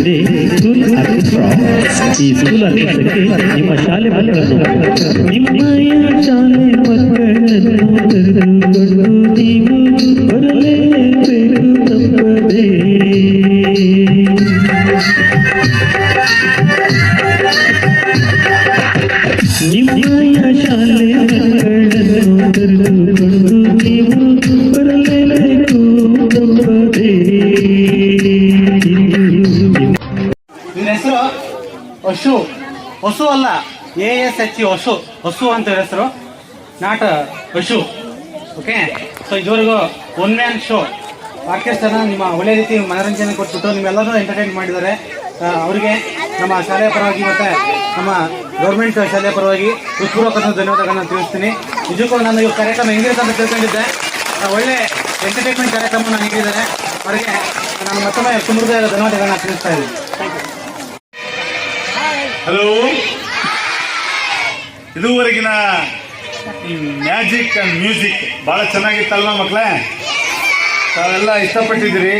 ನಡೆಯುತ್ತಿದೆ school orchestra ಈ school ಆರ್ಕೆಸ್ಟ್ರಾಕ್ಕೆ ನಿಮ್ಮ ಶಾಲೆ ಮಕ್ಕಳನ್ನು ನಿಮ್ಮಯ ಶಾಲೆ ಮಕ್ಕಳನ್ನು ಕರೆದುಕೊಂಡು ನೀವು ಬರಲೇಬೇಕು ತಪ್ಪದೇ ನಿಮ್ಮಯ ಶಾಲೆ ಮಕ್ಕಳನ್ನು ಕರೆದುಕೊಂಡು ಹೊಸು ಅಲ್ಲ ಎ ಎಸ್ ಎಚ್ ಇ ಹಸು ಹಸು ಅಂತ ಹೆಸರು. ನಾಟ್ ಅಶು ಓಕೆ ಸೊ ಇದುವರೆಗೂ ಒನ್ ಮ್ಯಾನ್ ಶೋ ಆರ್ಕೆಸ್ಟ್ರಾನ ನಿಮ್ಮ ಒಳ್ಳೆ ರೀತಿ ಮನೋರಂಜನೆ ಕೊಟ್ಬಿಟ್ಟು ನಿಮ್ಮೆಲ್ಲರೂ ಎಂಟರ್ಟೈನ್ ಮಾಡಿದ್ದಾರೆ. ಅವರಿಗೆ ನಮ್ಮ ಶಾಲೆಯ ಪರವಾಗಿ ಮತ್ತೆ ನಮ್ಮ ಗೌರ್ಮೆಂಟ್ ಶಾಲೆಯ ಪರವಾಗಿ ಹೃತ್ಪೂರ್ವಕ ಧನ್ಯವಾದಗಳನ್ನು ತಿಳಿಸ್ತೀನಿ. ನಿಜಕ್ಕೂ ನಾನು ಈ ಕಾರ್ಯಕ್ರಮ ಹೆಂಗಿರುತ್ತೆ ಅಂತ ತಿಳ್ಕೊಂಡಿದ್ದೆ. ಒಳ್ಳೆ ಎಂಟರ್ಟೈನ್ಮೆಂಟ್ ಕಾರ್ಯಕ್ರಮನ ಹೇಗಿದ್ದಾರೆ ಅವರಿಗೆ ನಾನು ಮತ್ತೊಮ್ಮೆ ಸುಮೃದ ಧನ್ಯವಾದಗಳನ್ನ ತಿಳಿಸ್ತಾ ಇದ್ದೀನಿ. ಹಲೋ ಇದುವರೆಗಿನ ಮ್ಯಾಜಿಕ್ ಅಂಡ್ ಮ್ಯೂಸಿಕ್ ಭಾಳ ಚೆನ್ನಾಗಿತ್ತಲ್ವ ಮಕ್ಕಳೇ ತಾವೆಲ್ಲ ಇಷ್ಟಪಟ್ಟಿದ್ದೀರಿ.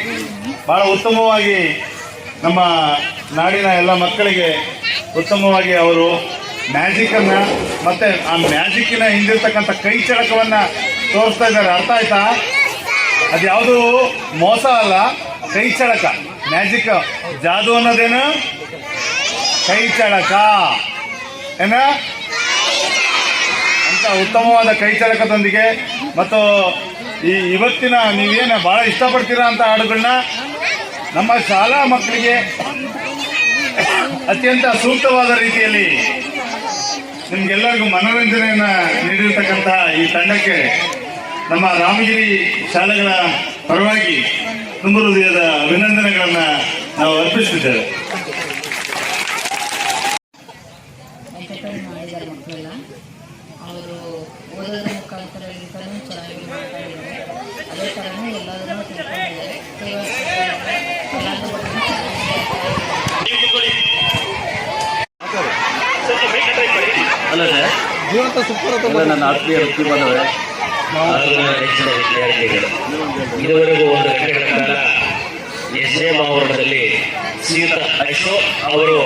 ಭಾಳ ಉತ್ತಮವಾಗಿ ನಮ್ಮ ನಾಡಿನ ಎಲ್ಲ ಮಕ್ಕಳಿಗೆ ಉತ್ತಮವಾಗಿ ಅವರು ಮ್ಯಾಜಿಕನ್ನು ಮತ್ತೆ ಆ ಮ್ಯಾಜಿಕ್ಕಿನ ಹಿಂದಿರ್ತಕ್ಕಂಥ ಕೈ ಚಳಕವನ್ನು ತೋರಿಸ್ತಾ ಇದ್ದಾರೆ. ಅರ್ಥ ಆಯ್ತಾ? ಅದು ಯಾವುದು ಮೋಸ ಅಲ್ಲ ಕೈ ಚಳಕ ಮ್ಯಾಜಿಕ್ ಜಾದು ಅನ್ನೋದೇನು? ಕೈ ಚಳಕ ಏನ? ಅಂತ ಉತ್ತಮವಾದ ಕೈ ಚಳಕದೊಂದಿಗೆ ಮತ್ತು ಈ ಇವತ್ತಿನ ನೀವೇನು ಬಹಳ ಇಷ್ಟಪಡ್ತೀರಾ ಅಂತ ಹಾಡುಗಳನ್ನ ನಮ್ಮ ಶಾಲಾ ಮಕ್ಕಳಿಗೆ ಅತ್ಯಂತ ಸೂಕ್ತವಾದ ರೀತಿಯಲ್ಲಿ ನಿಮ್ಗೆಲ್ಲರಿಗೂ ಮನೋರಂಜನೆಯನ್ನ ನೀಡಿರ್ತಕ್ಕಂಥ ಈ ತಂಡಕ್ಕೆ ನಮ್ಮ ರಾಮಗಿರಿ ಶಾಲೆಗಳ ಪರವಾಗಿ ತುಂಬ ಹೃದಯದ ಅಭಿನಂದನೆಗಳನ್ನು ನಾವು ಅರ್ಪಿಸುತ್ತಿದ್ದೇವೆ ಎಂಟರ್ಟೈನ್ ಮಾಡಿದ್ದಾರೆ ಮಕ್ಕಳೆಲ್ಲ ಅವರು ಓದೋದ್ರ ಮುಖಾಂತರದಿಂದಲೂ ಚೆನ್ನಾಗಿ ಮಾತಾಡಿದ್ದಾರೆ. ಅದೇ ಥರನೂ ಎಲ್ಲದನ್ನೂ ಎಲ್ಲ ನನ್ನ ಆತ್ಮೀಯ ವೃತ್ತಿ ಬಂದವರೇ ಇದುವರೆಗೂ ಒಂದು ಗಂಟೆಗಳ ಕಾಲ ಎಸ್ ಎಂ ಆವರಣದಲ್ಲಿ ಅವರು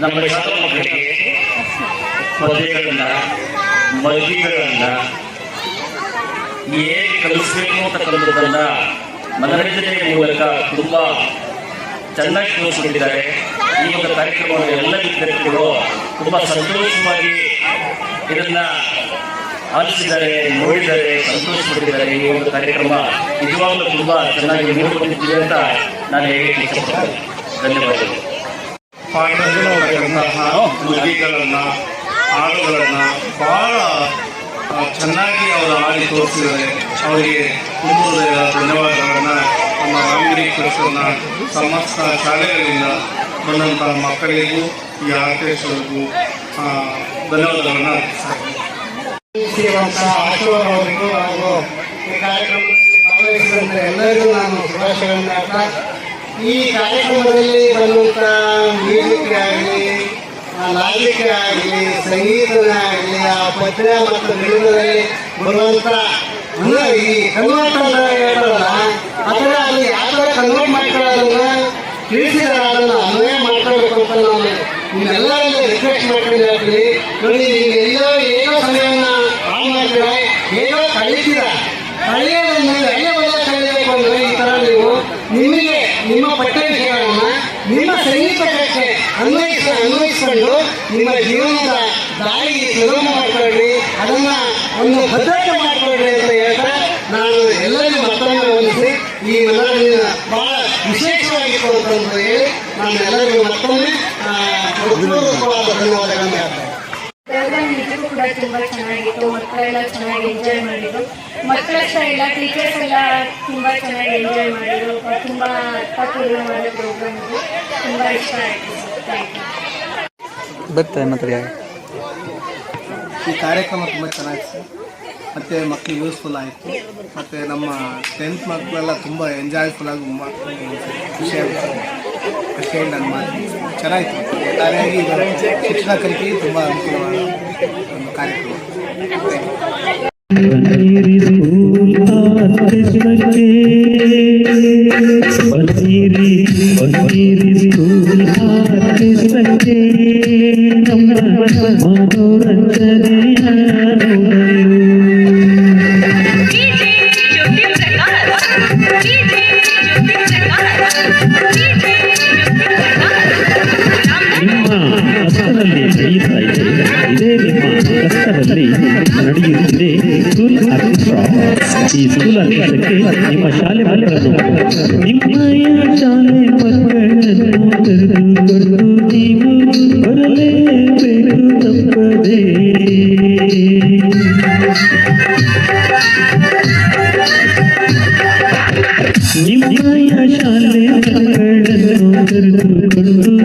ನಮ್ಮ ಶಾಲಾ ಮಕ್ಕಳಿಗೆ ಪದ್ಯಗಳನ್ನ ಮಗಿಗಳನ್ನ ಹೇಗೆ ಕಲಿಸಬೇಕು ಅಂತಕ್ಕಂಥದ್ದನ್ನ ಮನರಂಜನೆ ಮೂಲಕ ತುಂಬಾ ಚೆನ್ನಾಗಿ ತೋರಿಸ್ಕೊಂಡಿದ್ದಾರೆ ಈ ಒಂದು ಕಾರ್ಯಕ್ರಮವನ್ನು ಎಲ್ಲ ವಿದ್ಯಾರ್ಥಿಗಳು ತುಂಬಾ ಸಂತೋಷವಾಗಿ ಇದನ್ನ ಆಲಿಸಿದ್ದಾರೆ, ನೋಡಿದ್ದಾರೆ, ಸಂತೋಷಪಟ್ಟಿದ್ದಾರೆ. ಈ ಒಂದು ಕಾರ್ಯಕ್ರಮ ನಿಜವಾಗಲೂ ತುಂಬಾ ಚೆನ್ನಾಗಿ ನೋಡಿಕೊಂಡಿದ್ದೀವಿ ಅಂತ ನಾನು ಇಷ್ಟಪಡ್ತೇನೆ. ಧನ್ಯವಾದಗಳು. ಫೈನಲ್ ನುಡಿಗಳನ್ನ ಹಾಡುಗಳನ್ನ ಬಹಳ ಚೆನ್ನಾಗಿ ಅವರು ಹಾಡಿ ತೋರಿಸಿದ್ದಾರೆ. ಅವರಿಗೆ ತುಂಬ ಧನ್ಯವಾದಗಳನ್ನು ನಮ್ಮ ರಾಮಗಿರಿ ಕೃಷ್ಣನ ಸಮಸ್ತ ಶಾಲೆಗಳಿಂದ ಬಂದಂಥ ಮಕ್ಕಳಿಗೂ, ಈ ಆರ್ಕೆಸ್ಟ್ರಿಗೂ ಧನ್ಯವಾದಗಳನ್ನ ಅವರಿಗೂ ಹಾಗೂ ಈ ಕಾರ್ಯಕ್ರಮದಲ್ಲಿ ಭಾಗವಹಿಸಿದಂತ ಎಲ್ಲರಿಗೂ ನಾನು ಶುಭಾಶಯಗಳನ್ನು ಈ ಕಾರ್ಯಕ್ರಮದಲ್ಲಿ ಬಂದಂತ ಮ್ಯೂಸಿಕ್ ಆಗಲಿ ನಾಲಿಕೆ ಆಗಲಿ ಸಂಗೀತನೇ ಆಗಲಿ ಆ ಪದ್ಯ ಮತ್ತು ಗಣಿತದಲ್ಲಿ ಬರುವಂತ ಈ ಕನ್ವರ್ಟ್ ಅಂತ ಅದನ್ನ ಯಾವ ಕನ್ವರ್ಟ್ ತಿಳಿಸಿದಾರೆ ಅದನ್ನ ಅನ್ವಯ ಮಾಡ್ಕೊಳ್ಬೇಕು ಅಂತ ನಾನು ನಿಮ್ಮೆಲ್ಲರಲ್ಲಿ ರಿಕ್ವೆಸ್ಟ್ ಮಾಡ್ಕೊಂಡು ಹೇಳ್ತೀನಿ. ನೋಡಿ ಏನೋ ಸಮಯವನ್ನು ಹಾಳು ಮಾಡ್ತೀರ ಏನೋ ಕಳೀತೀರ? ಕಳೆಯೋದನ್ನ ನಿಮ್ಮ ಜೀವನದ ದಾರಿಗೆ ಸುಗಮ ಮಾಡಿಕೊಳ್ಳ್ರಿ. ಅದನ್ನ ಒಂದು ಭದ್ರತೆ ಮಾಡಿಕೊಳ್ಳ್ರಿ ಅಂತ ಹೇಳ್ತಾ ನಾನು ಎಲ್ಲರಿಗೂ ಮತ್ತೊಮ್ಮೆ ಹೊಂದಿಸಿ ಈ ಮನೋರಂಜನೆ ಬಹಳ ವಿಶೇಷವಾಗಿತ್ತು ಅಂತ ಹೇಳಿ ನಾನು ಎಲ್ಲರಿಗೂ ಮತ್ತೊಮ್ಮೆ ಧನ್ಯವಾದಗಳನ್ನು ಹೇಳ್ತೇನೆ. ನಿಜಕ್ಕೂ ಕೂಡ ತುಂಬ ಚೆನ್ನಾಗಿತ್ತು. ಮಕ್ಕಳೆಲ್ಲ ಚೆನ್ನಾಗಿ ಎಂಜಾಯ್ ಮಾಡಿದ್ರು. ಮಕ್ಕಳ ಎಲ್ಲ ಟೀಚರ್ಸ್ ಎಲ್ಲ ತುಂಬಾ ಚೆನ್ನಾಗಿ ಎಂಜಾಯ್ ಮಾಡಿದ್ರು. ತುಂಬ ಅರ್ಥಪೂರ್ಣವಾದ ಪ್ರೋಗ್ರಾಮ್ ತುಂಬಾ ತುಂಬ ಇಷ್ಟ ಆಯ್ತು. ಥ್ಯಾಂಕ್ ಯು ಬರ್ತಾರೆ ಮಾತ್ರ ಈ ಕಾರ್ಯಕ್ರಮ ತುಂಬ ಚೆನ್ನಾಗಿತ್ತು ಮತ್ತು ಮಕ್ಕಳಿಗೆ ಯೂಸ್ಫುಲ್ ಆಯಿತು ಮತ್ತು ನಮ್ಮ ಟೆಂತ್ ಮಕ್ಕಳೆಲ್ಲ ತುಂಬ ಎಂಜಾಯ್ಫುಲ್ ಆಗಿ ಖುಷಿ ಆಗುತ್ತೆ ಅಷ್ಟೇ ನನ್ನ ಮಾತು ಚೆನ್ನಾಗಿತ್ತು ಒಟ್ಟಾರೆಯಾಗಿ ಇದು ಶಿಕ್ಷಣ ಕಲಿಕೆಗೆ ತುಂಬ ಅನುಕೂಲವಾದ ಒಂದು ಕಾರ್ಯಕ್ರಮ ಬನ್ನಿರಿ ಸ್ಕೂಲ್ ನಡೆಯುತ್ತಿದೆ ಸ್ಕೂಲ್ ಆರ್ಕೆಸ್ಟ್ರಾ ಈ ಸ್ಕೂಲ್ ಆರ್ಕೆಸ್ಟ್ರಾಕ್ಕೆ ನಿಮ್ಮ ಶಾಲೆ ಮಕ್ಕಳನ್ನು ನಿಮ್ಮಯ ಶಾಲೆ ಮಕ್ಕಳನ್ನು ಕರೆದುಕೊಂಡು ನೀವು ಬರಲೇಬೇಕು ತಪ್ಪದೇ ನಿಮ್ಮಯ ಶಾಲೆ ಮಕ್ಕಳನ್ನು ಕರೆದುಕೊಂಡು